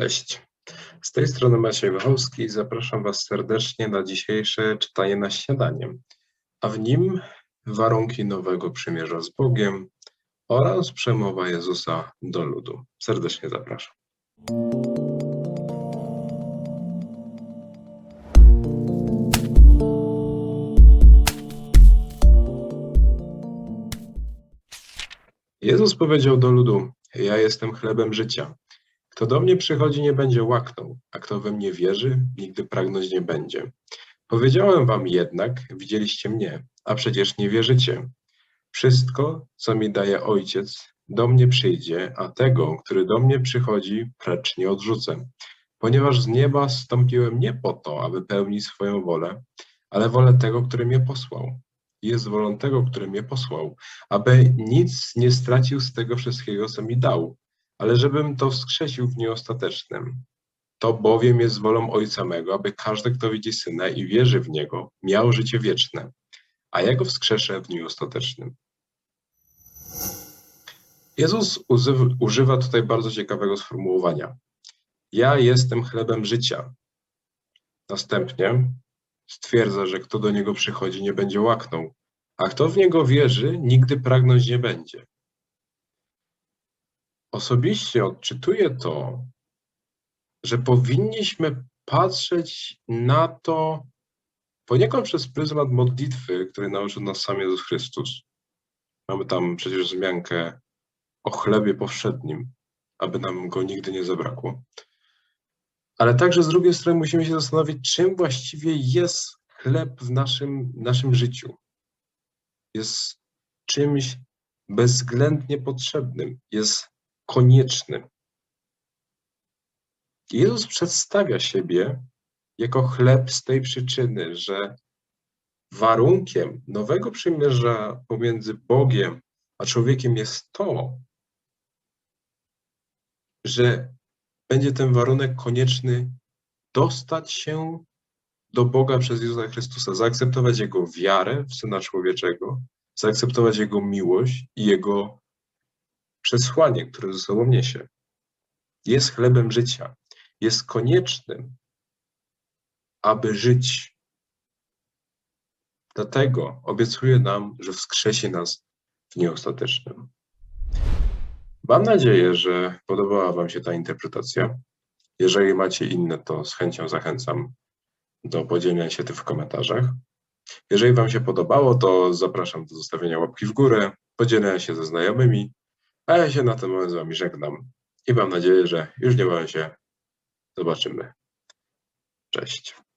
Cześć. Z tej strony Maciej Wachowski i zapraszam Was serdecznie na dzisiejsze czytanie na śniadanie, a w nim warunki nowego przymierza z Bogiem oraz przemowa Jezusa do ludu. Serdecznie zapraszam. Jezus powiedział do ludu: Ja jestem chlebem życia. Kto do mnie przychodzi, nie będzie łaknął, a kto we mnie wierzy, nigdy pragnąć nie będzie. Powiedziałem wam jednak, widzieliście mnie, a przecież nie wierzycie. Wszystko, co mi daje Ojciec, do mnie przyjdzie, a tego, który do mnie przychodzi, precz nie odrzucę. Ponieważ z nieba stąpiłem nie po to, aby pełnić swoją wolę, ale wolę tego, który mnie posłał. Jest wolą tego, który mnie posłał, aby nic nie stracił z tego wszystkiego, co mi dał, ale żebym to wskrzesił w dniu ostatecznym. To bowiem jest wolą Ojca mego, aby każdy, kto widzi Syna i wierzy w Niego, miał życie wieczne, a ja go wskrzeszę w dniu ostatecznym. Jezus używa tutaj bardzo ciekawego sformułowania. Ja jestem chlebem życia. Następnie stwierdza, że kto do Niego przychodzi, nie będzie łaknął, a kto w Niego wierzy, nigdy pragnąć nie będzie. Osobiście odczytuję to, że powinniśmy patrzeć na to poniekąd przez pryzmat modlitwy, który nauczył nas sam Jezus Chrystus. Mamy tam przecież wzmiankę o chlebie powszednim, aby nam go nigdy nie zabrakło. Ale także z drugiej strony musimy się zastanowić, czym właściwie jest chleb w naszym, naszym życiu. Jest czymś bezwzględnie potrzebnym, jest konieczny. Jezus przedstawia siebie jako chleb z tej przyczyny, że warunkiem nowego przymierza pomiędzy Bogiem a człowiekiem jest to, że będzie ten warunek konieczny dostać się do Boga przez Jezusa Chrystusa, zaakceptować Jego wiarę w Syna Człowieczego, zaakceptować Jego miłość i Jego przesłanie, które ze sobą niesie. Jest chlebem życia. Jest koniecznym, aby żyć. Dlatego obiecuje nam, że wskrzesi nas w dniu ostatecznym. Mam nadzieję, że podobała Wam się ta interpretacja. Jeżeli macie inne, to z chęcią zachęcam do podzielenia się tym w komentarzach. Jeżeli Wam się podobało, to zapraszam do zostawienia łapki w górę, podzielenia się ze znajomymi, a ja się na ten moment z Wami żegnam i mam nadzieję, że już niebawem się zobaczymy. Cześć.